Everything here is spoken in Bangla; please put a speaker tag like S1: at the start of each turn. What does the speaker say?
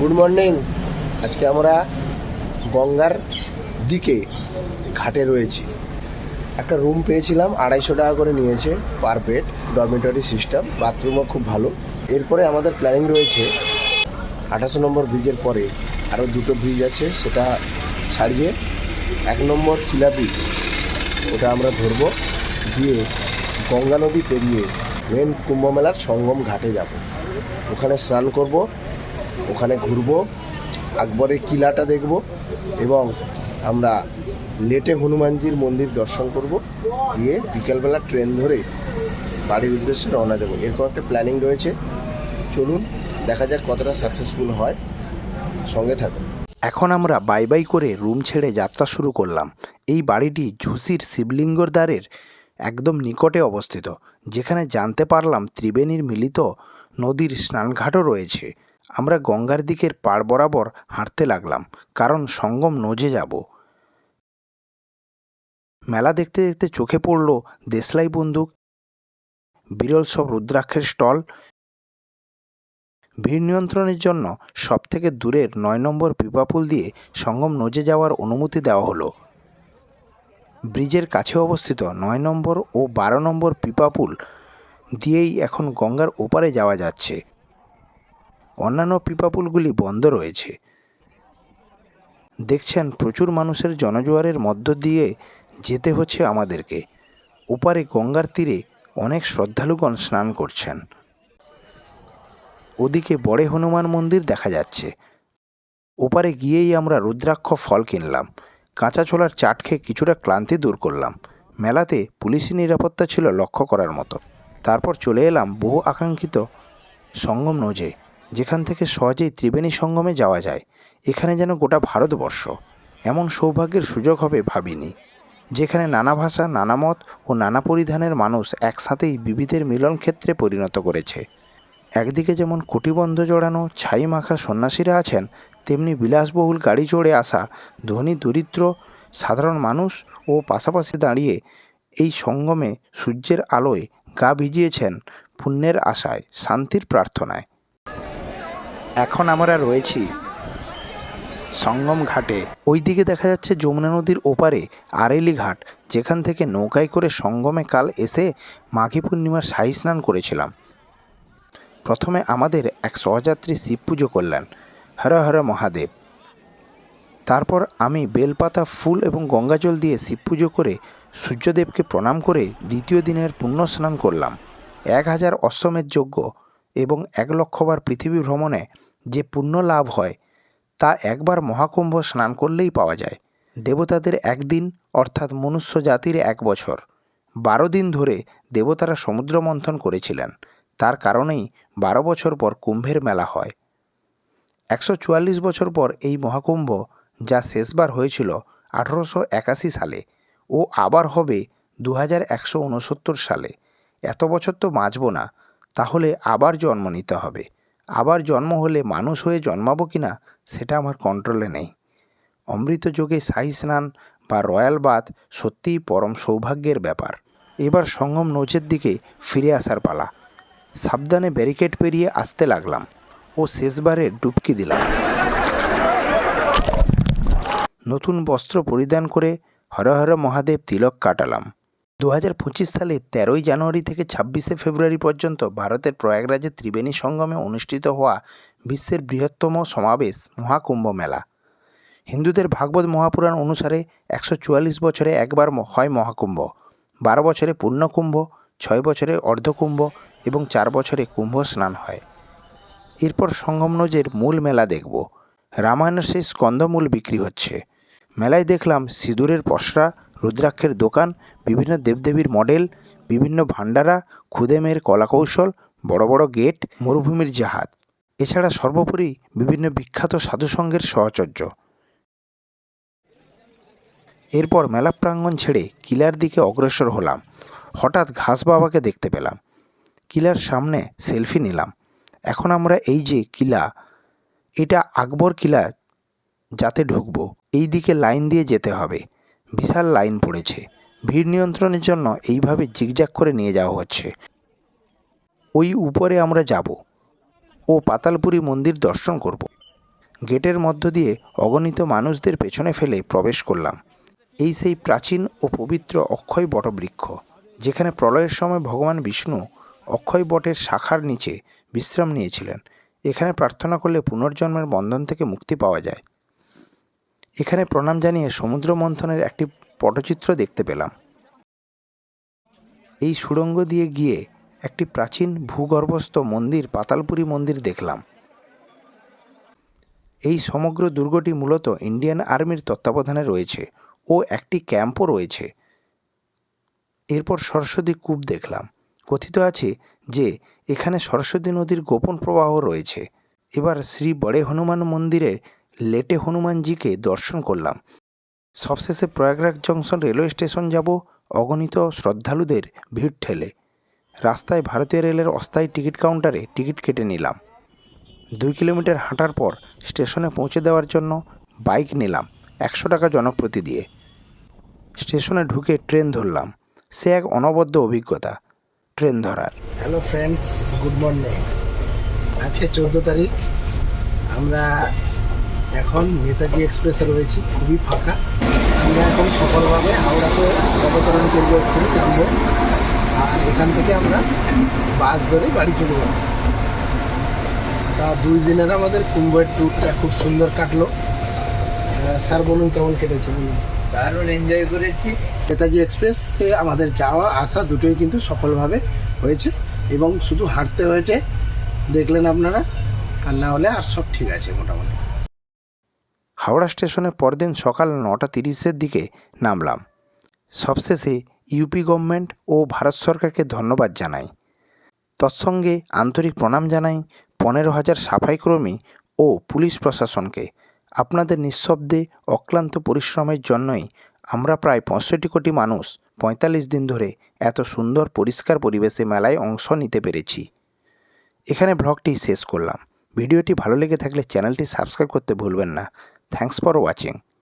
S1: Good morning. আজকে আমরা গঙ্গার দিকে ঘাটে রয়েছি। একটা রুম পেয়েছিলাম, আড়াইশো টাকা করে নিয়েছে পার বেড ডরমেটরি সিস্টেম বাথরুমও খুব ভালো। এরপরে আমাদের প্ল্যানিং রয়েছে আঠাশো নম্বর ব্রিজের পরে আরও দুটো ব্রিজ আছে, সেটা ছাড়িয়ে এক নম্বর কিলা ব্রিজ, ওটা আমরা ধরবো। দিয়ে গঙ্গা নদী পেরিয়ে মেন কুম্ভমেলার সঙ্গম ঘাটে যাব। ওখানে স্নান করব। ওখানে ঘুরবো, আকবরের কিলাটা দেখব এবং আমরা লেটে হনুমানজির মন্দির দর্শন করব দিয়ে বিকেলবেলা ট্রেন ধরে বাড়ির উদ্দেশ্যে রওনা দেবো। এরকম একটা প্ল্যানিং রয়েছে। চলুন, দেখা যাক কতটা সাকসেসফুল হয়। সঙ্গে থাকুন।
S2: এখন আমরা বাই বাই করে রুম ছেড়ে যাত্রা শুরু করলাম। এই বাড়িটি ঝুসির শিবলিঙ্গর দ্বারের একদম নিকটে অবস্থিত, যেখানে জানতে পারলাম ত্রিবেণীর মিলিত নদীর স্নানঘাটও রয়েছে। আমরা গঙ্গার দিকের পাড় বরাবর হাঁটতে লাগলাম, কারণ সঙ্গম নজে যাব। মেলা দেখতে দেখতে চোখে পড়ল দেশলাই বন্দুক, বিরল সব রুদ্রাক্ষের স্টল। ভিড় নিয়ন্ত্রণের জন্য সবথেকে দূরের নয় নম্বর পিপাপুল দিয়ে সঙ্গম নজে যাওয়ার অনুমতি দেওয়া হলো। ব্রিজের কাছে অবস্থিত নয় নম্বর ও বারো নম্বর পিপাপুল দিয়েই এখন গঙ্গার ওপারে যাওয়া যাচ্ছে। অন্যান্য পিপাপুলগুলি বন্ধ রয়েছে। দেখছেন, প্রচুর মানুষের জনজোয়ারের মধ্য দিয়ে যেতে হচ্ছে আমাদেরকে। ওপারে গঙ্গার তীরে অনেক শ্রদ্ধালুগণ স্নান করছেন। ওদিকে বড়ে হনুমান মন্দির দেখা যাচ্ছে। ওপারে গিয়েই আমরা রুদ্রাক্ষ ফল কিনলাম। কাঁচা ছোলার চাট খেয়ে কিছুটা ক্লান্তি দূর করলাম। মেলাতে পুলিশি নিরাপত্তা ছিল লক্ষ্য করার মতো। তারপর চলে এলাম বহু আকাঙ্ক্ষিত সঙ্গম নজে। যেখান থেকে সহজেই ত্রিবেণী সঙ্গমে যাওয়া যায়, এখানে যেন গোটা ভারতবর্ষ। এমন সৌভাগ্যের সুযোগ হবে ভাবিনি, যেখানে নানা ভাষা, নানা মত ও নানা পরিধানের মানুষ একসাথেই বিবিধের মিলন ক্ষেত্রে পরিণত করেছে। একদিকে যেমন কুটিবন্ধ জড়ানো ছাই মাখা সন্ন্যাসীরা আছেন, তেমনি বিলাসবহুল গাড়ি চড়ে আসা ধনী দরিদ্র, সাধারণ মানুষ ও পাশাপাশি দাঁড়িয়ে এই সঙ্গমে সূর্যের আলোয় গা ভিজিয়েছেন পুণ্যের আশায়, শান্তির প্রার্থনায়। এখন আমরা রয়েছি সঙ্গম ঘাটে। ওইদিকে দেখা যাচ্ছে যমুনা নদীর ওপারে আরেলি ঘাট, যেখান থেকে নৌকায় করে সঙ্গমে কাল এসে মাঘী পূর্ণিমার শাহী স্নান করেছিলাম। প্রথমে আমাদের এক সহযাত্রী শিব পুজো করলেন। হর হর মহাদেব। তারপর আমি বেলপাতা, ফুল এবং গঙ্গাজল দিয়ে শিব পুজো করে সূর্যদেবকে প্রণাম করে দ্বিতীয় দিনের পুণ্য স্নান করলাম। এক হাজার অশ্বমেধ যজ্ঞ এবং এক লক্ষবার পৃথিবী ভ্রমণে যে পুণ্য লাভ হয়, তা একবার মহাকুম্ভ স্নান করলেই পাওয়া যায়। দেবতাদের একদিন, অর্থাৎ মনুষ্য জাতির এক বছর। বারো দিন ধরে দেবতারা সমুদ্র মন্থন করেছিলেন। তার কারণেই বারো বছর পর কুম্ভের মেলা হয়। একশো চুয়াল্লিশ বছর পর এই মহাকুম্ভ, যা শেষবার হয়েছিল আঠেরোশো একাশি সালে ও আবার হবে দু হাজার একশো উনসত্তর সালে। এত বছর তো বাঁচব না। তাহলে আবার জন্ম নিতে হবে। আবার জন্ম হলে মানুষ হয়ে জন্মাবো কি না সেটা আমার কন্ট্রোলে নেই। অমৃত যোগে শাহী স্নান বা রয়্যাল বাথ সত্যিই পরম সৌভাগ্যের ব্যাপার। এবার সঙ্গম নৌচের দিকে ফিরে আসার পালা। সাবধানে ব্যারিকেড পেরিয়ে আসতে লাগলাম ও শেষবারে ডুবকি দিলাম। নতুন বস্ত্র পরিধান করে হর হর মহাদেব তিলক কাটালাম। দু হাজার পঁচিশ সালে তেরোই জানুয়ারি থেকে ছাব্বিশে ফেব্রুয়ারি পর্যন্ত ভারতের প্রয়াগরাজে ত্রিবেণী সঙ্গমে অনুষ্ঠিত হওয়া বিশ্বের বৃহত্তম সমাবেশ মহাকুম্ভ মেলা। হিন্দুদের ভাগবত মহাপুরাণ অনুসারে একশো চুয়াল্লিশ বছরে একবার হয় মহাকুম্ভ। বারো বছরে পূর্ণকুম্ভ, ছয় বছরে অর্ধকুম্ভ এবং চার বছরে কুম্ভ স্নান হয়। এরপর সঙ্গমনজের মূল মেলা দেখব। রামায়ণের সেই স্কন্দমূল বিক্রি হচ্ছে। মেলায় দেখলাম সিঁদুরের পসরা রুদ্রাক্ষের দোকান, বিভিন্ন দেবদেবীর মডেল, বিভিন্ন ভান্ডারা খুদেমের কলাকৌশল, বড় বড় গেট, মরুভূমির জাহাজ। এছাড়া সর্বোপরি বিভিন্ন বিখ্যাত সাধুসঙ্গের সহচর্য। এরপর মেলা প্রাঙ্গণ ছেড়ে কিলার দিকে অগ্রসর হলাম। হঠাৎ ঘাস বাবাকে দেখতে পেলাম। কিলার সামনে সেলফি নিলাম। এখন আমরা এই যে কিলা, এটা আকবর কিলা যাতে ঢুকবো, এই দিকে লাইন দিয়ে যেতে হবে। বিশাল লাইন পড়েছে। ভিড় নিয়ন্ত্রণের জন্য এইভাবে জিগজ্যাগ করে নিয়ে যাওয়া হচ্ছে। ওই উপরে আমরা যাব ও পাতালপুরি মন্দির দর্শন করব। গেটের মধ্য দিয়ে অগণিত মানুষদের পেছনে ফেলে প্রবেশ করলাম। এই সেই প্রাচীন ও পবিত্র অক্ষয় বটবৃক্ষ, যেখানে প্রলয়ের সময় ভগবান বিষ্ণু অক্ষয় বটের শাখার নিচে বিশ্রাম নিয়েছিলেন। এখানে প্রার্থনা করলে পুনর্জন্মের বন্ধন থেকে মুক্তি পাওয়া যায়। এখানে প্রণাম জানিয়ে সমুদ্র মন্থনের একটি পটচিত্র দেখতে পেলাম। এই সুড়ঙ্গ দিয়ে গিয়ে একটি প্রাচীন ভূগর্ভস্থ মন্দির, পাতালপুরি মন্দির দেখলাম। এই সমগ্র দুর্গটি মূলত ইন্ডিয়ান আর্মির তত্ত্বাবধানে রয়েছে ও একটি ক্যাম্পও রয়েছে। এরপর সরস্বতী কূপ দেখলাম। কথিত আছে যে, এখানে সরস্বতী নদীর গোপন প্রবাহ রয়েছে। এবার শ্রী বড়ে হনুমান মন্দিরের লেটে হনুমানজিকে দর্শন করলাম। সবশেষে প্রয়াগরাজ জংশন রেলওয়ে স্টেশন যাব, অগণিত শ্রদ্ধালুদের ভিড় ঠেলে। রাস্তায় ভারতীয় রেলের অস্থায়ী টিকিট কাউন্টারে টিকিট কেটে নিলাম। দুই কিলোমিটার হাঁটার পর স্টেশনে পৌঁছে দেওয়ার জন্য বাইক নিলাম একশো টাকা জনপ্রতি দিয়ে। স্টেশনে ঢুকে ট্রেন ধরলাম। সে এক অনবদ্য অভিজ্ঞতা, ট্রেন ধরার।
S1: হ্যালো ফ্রেন্ডস গুড মর্নিং আজকে চোদ্দ তারিখ। আমরা এখন নেতাজি এক্সপ্রেসে রয়েছি খুবই ফাঁকা। আমরা এখন সফলভাবে হাওড়াতে অবতরণ করব এক্ষুনি নামবো। আর এখান থেকে আমরা বাস ধরে বাড়ি চলে যাব। তা দুই দিনের আমাদের কুম্ভের ট্যুরটা খুব সুন্দর কাটলো। স্যার বলুন কেমন কেটেছে? বলুন
S3: দারুণ এনজয় করেছি।
S1: নেতাজি এক্সপ্রেসে আমাদের যাওয়া আসা দুটোই কিন্তু সফলভাবে হয়েছে এবং শুধু হাঁটতে হয়েছে দেখলেন আপনারা আর না হলে আর সব ঠিক আছে মোটামুটি।
S2: হাওড়া স্টেশনে পরদিন সকাল নটা তিরিশের দিকে নামলাম। সবশেষে ইউপি গভর্নমেন্ট ও ভারত সরকারকে ধন্যবাদ জানাই। তৎসঙ্গে আন্তরিক প্রণাম জানাই পনেরো হাজার সাফাইকর্মী ও পুলিশ প্রশাসনকে। আপনাদের নিঃশব্দে অক্লান্ত পরিশ্রমের জন্যই আমরা প্রায় পঁয়ষট্টি কোটি মানুষ পঁয়তাল্লিশ দিন ধরে এত সুন্দর পরিষ্কার পরিবেশে মেলায় অংশ নিতে পেরেছি। এখানে ব্লগটি শেষ করলাম। ভিডিওটি ভালো লেগে থাকলে চ্যানেলটি সাবস্ক্রাইব করতে ভুলবেন না। thanks for watching.